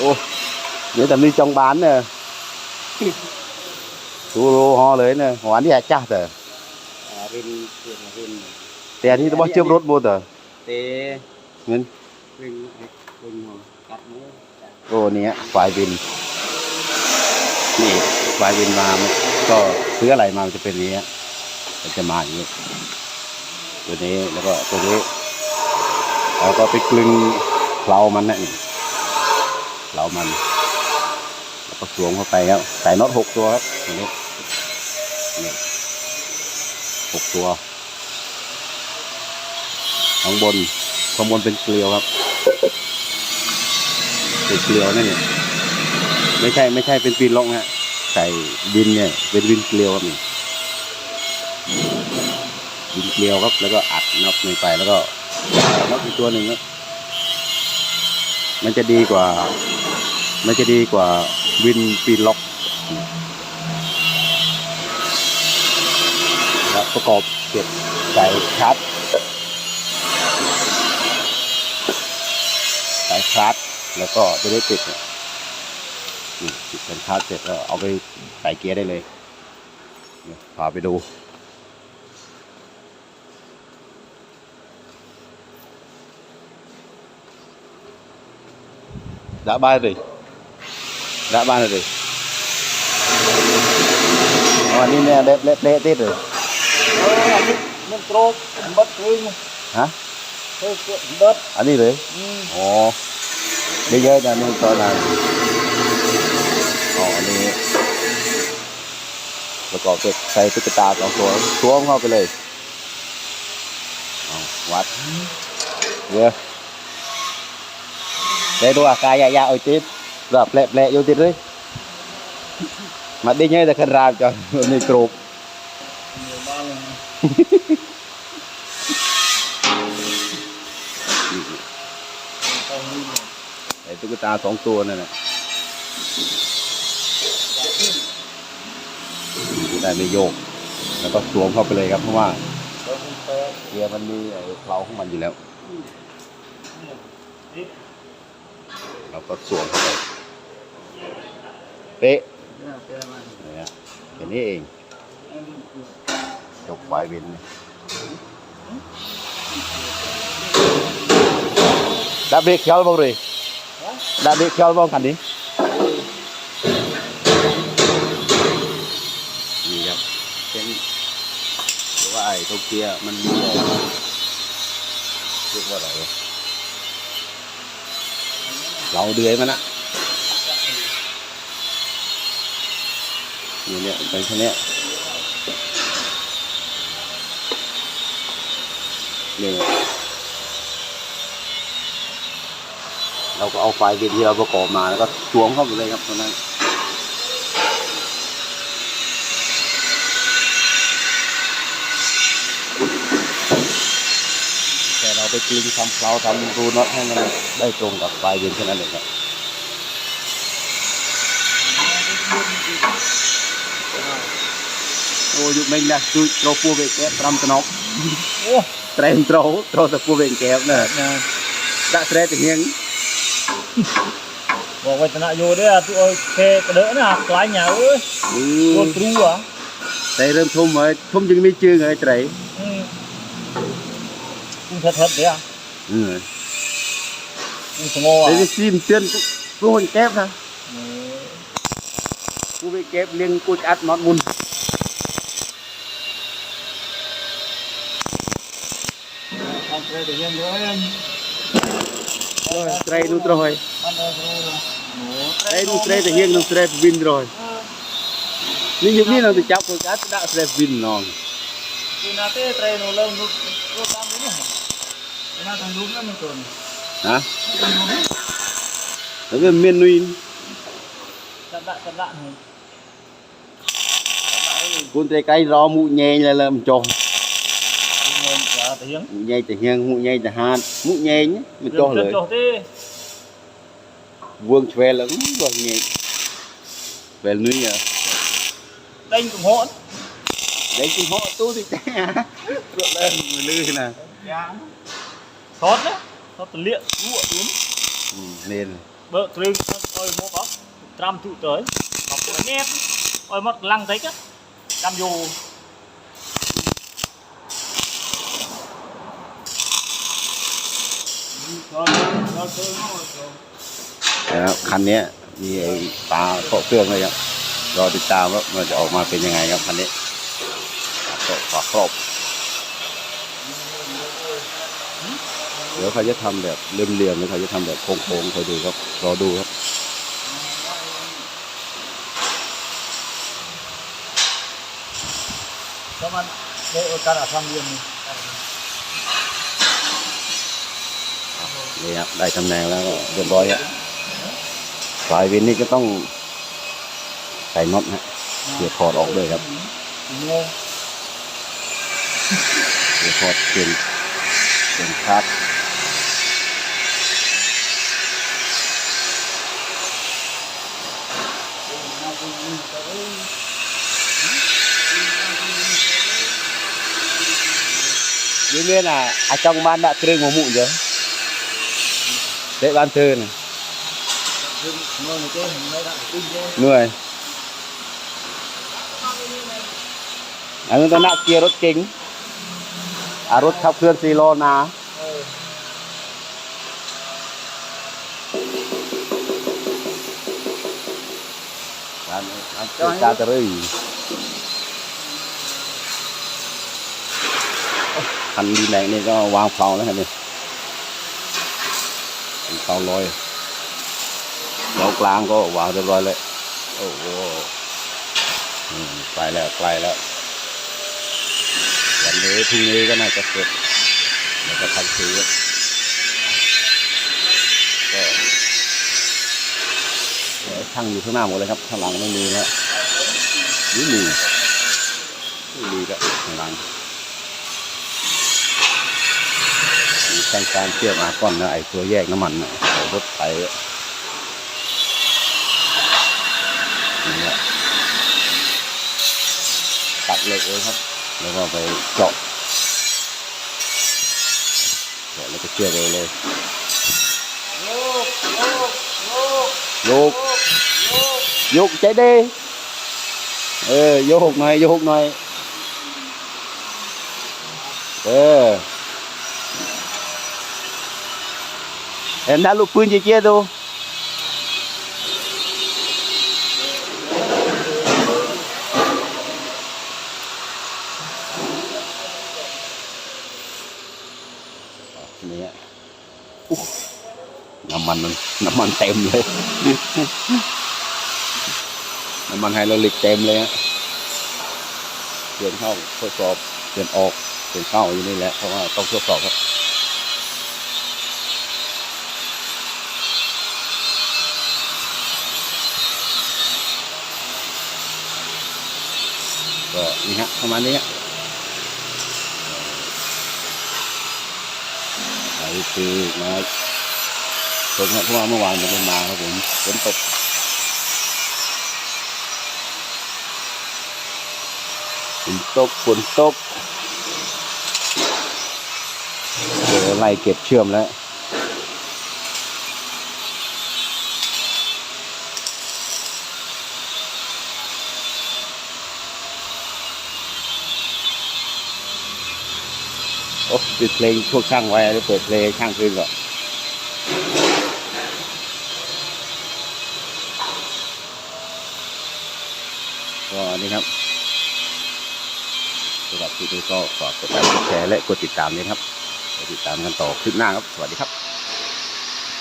Ồ, nếu tầm đi trong bán nè. Chú lô ho lấy nè, hoán đi hả chắc tờ. อ่ารินเปลี่ยนริน Tiền thì nó bao chiếm rốt vô tờ. เตะ Nguyên. รินรินหัวกัดมือจ้ะ Ồ, nè, vài bình. Nè, vài bình mà ก็ซื้ออะไรมามันจะเป็นอย่างนี้ฮะมันจะมาอย่างนี้ ตัวนี้แล้วก็ตัวนี้ แล้วก็ไปกลึงเพลามันนะนี่ เพลามัน แล้วก็สวมเข้าไปครับ ใส่น็อตหกตัวครับตัวนี้นี่หกตัวข้างบนข้างบนเป็นเกลียวครับเป็นเกลียวนั่นเนี่ยไม่ใช่ไม่ใช่เป็นปีนล็อกนะฮะใส่วินเนี่ย เป็นวินเกลียวครับนี่วินเกลียวครับ แล้วก็อัดน็อตลงไปแล้วก็น็อตอีกตัวหนึ่งครับมันจะดีกว่า มันจะดีกว่าวินปีนล็อกแล้วประกอบเก็บใส่คลัตช์ใส่คลัตช์แล้วก็จะได้ติดเนี่ยติดเป็นคลัตช์เสร็จแล้วเอาไปใส่เกียร์ได้เลยพาไปดู đã ba rồi đã ba rồi mà đi nè đẹp đẹp đẹp tết rồi เอออันนี้มันโตรกบัดริน hả เฮ้ยเบิด anh đi rồi อืม ồ bây giờ là nên cho là ồ đi ประกอบกับใส่ตุ๊กตาสองตัวสวมเข้าไปเลยเอาวัดเดี๋ยวได้ดูอาการยายาเอาติด แบบแปลกๆอยู่ติดเลยมาดีเงี้ยแต่ขันรามจอนนี่กรุบไอ้ตุ๊กตาสองตัวนั่นแหละได้ไม่โยก แล้วก็สวมเข้าไปเลยครับเพราะว่าเกียร์มันมีไอ้เพลาของมันอยู่แล้ว เราก็สวมเข้าไป เป๊ะเนี่ยแปะมันเนี่ยอย่างนี้เองจบปลายวินดับเบรกเขียวบ้างเลยดับเบรกเขียวบ้างคันนี้นี่ครับเป็นหรือว่าไอ้ตัวเกียร์มันมีอะไรเรียกว่าอะไรวะเราเดือยมันอะ นี่เนี่ยเป็นแค่เนี้ยนี่เราก็เอาไฟล์ที่เราประกอบมาแล้วก็สวมเข้าไปเลยครับตรงนั้นแต่เราไปกลึงทำเพลาทำรูน็อตให้มันได้ตรงกับปลายเวนแค่นั้นเองครับโอ้ អូយុមិញដាក់ជួយត្រូវពោះវាកែ5តំណប់អូត្រែងត្រូវត្រូវតែពោះវាកែណាដាក់ត្រែទៅហៀងបងវេទនាយោទេអាទូអើយគេក្តើណាខ្លាញ់ញ៉ៅអើយគាត់ទ្រូអ្ហាតែរើមធំហើយធំជាងនេះជើងហើយត្រៃអឺហឹមហឹមទេអ្ហាអឺនេះស្មោះនេះស៊ីមិនទៀនពូហុញកែបណា กูเถิดๆเดี๋ยว ừ. กูสงออ่ะ đây thì sim tiên cô hình kép ha cô bị kép liên cô ắt nót mun ทำเทรดเดี๋ยวเยอะเอง rồi tre nu rồi มันเออโอ้โห đây nu tre thì nghiêng nu tre vin rồi เออ นี่ยุคนี้เราจะจับคนกัดได้เสร็จบินนอง คือนาเต้เทรนเริ่มรู้รู้ตามนี้เนี่ยน่าทำรู้นั่นมันก่อน ฮะแล้วก็เมียนนุย จัดละจัดละหนึ่ง คุณใจไกลรอหมูแย่เลยเริ่มจง เงินจะเถียง หมูแ ย่แต่เฮียงหมูแย่แต่หาดหมูแย่เนี่ยมันจงเลยโจเต้ vương chve là cũng vương nhẹ về nuôi à เด้งกับโหด đấy chứ họ tu thì té à rồi lên người lư nè ยางซอสนะซอสตะ เลียรั่วตุ้น ừ, nên bơ trừ ôi mua có trăm tụ tới học là nhét ôi mất lăng thấy á trăm dù นะครับคันนี้มีไอ้ปลาโคาะเครื่องเลยครับรอติดตามว่ามันจะออกมาเป็นยังไงครับคันนี้ปลาโคาะปลาครอบเดี๋ยวเขาจะทำแบบเรียมๆหรือเขาจะทำแบบโค้งๆคอยดูครับรอดูครับ cho มัน để ở cả là tham viên นี่ครับได้ตำแหน่งแล้วก็เรียบร้อยครับสายวินนี่ก็ต้องใส่น็อตฮะเดี๋ยวถอดออกด้วยครับเดี๋ยวถอดเปลี่ยนเปลี่ยนคาร์ด Chứ nhiên là à, ở trong ban đã trưng một mụn rồi. Đấy ban thư này. Người. À người ta nạ kia rốt kính. À rốt thọc khuyên xì lô ná, Hãy subscribe cho kênh Ghiền Mì Gõ Để không bỏ lỡ những video hấp dẫn คันดีแดงนี่ก็วางเพลาแล้วครับนี่เพลาลอยแล้วกลางก็วางเรียบร้อยเลยโอ้โหอืมใกลแล้วใกลแล้ววันนี้พรุ่งนี้ก็น่าจะเสร็จแล้วก็ทำซื้อก็ช่างอยู่ข้างหน้าหมดเลยครับข้างหลังไม่มีแล้วนี่มีไม่มีก็ข้างหลัง มีช่างการเชื่อมอาก้อนนะไอตัวแยกน้ำมันนะเอารถไถนี่แหละตัดเหล็กเลยครับ แล้วก็ไปเจาะเจาะแล้วก็เชื่อมไปเลย lô lô lô โยก lô โยกใจดีเออโยกหน่อยโยกหน่อยเออ เห็นด้านลูกปืนเจี๊ยๆดูนี่ฮะอุ๊ยน้ำมันมันน้ำมันเต็มเลยน้ำมันไฮโดรลิกเต็มเลยฮะเปลี่ยนเข้าทดสอบเปลี่ยนออกเปลี่ยนเข้าอยู่นี่แหละ เพราะว่าต้องทดสอบครับ ก็ นี่ฮะประมาณนี้ฮะอันนี้คือมาชมครับเพราะว่าเมื่อวานมันไม่มาครับผมฝนตกฝนตกฝนตกเดี๋ยวไล่เก็บเชื่อมแล้ว โอ้ปิดเพลงช่วงช่างไว้แล้วเปิดเพลงช่างคืนก่อนก็นี่ครับสำหรับคลิปนี้ก็ฝากกดไลค์กดแชร์และกดติดตามด้วยนะครับติดตามกันต่อคลิปหน้าครับ สวัสดีครับ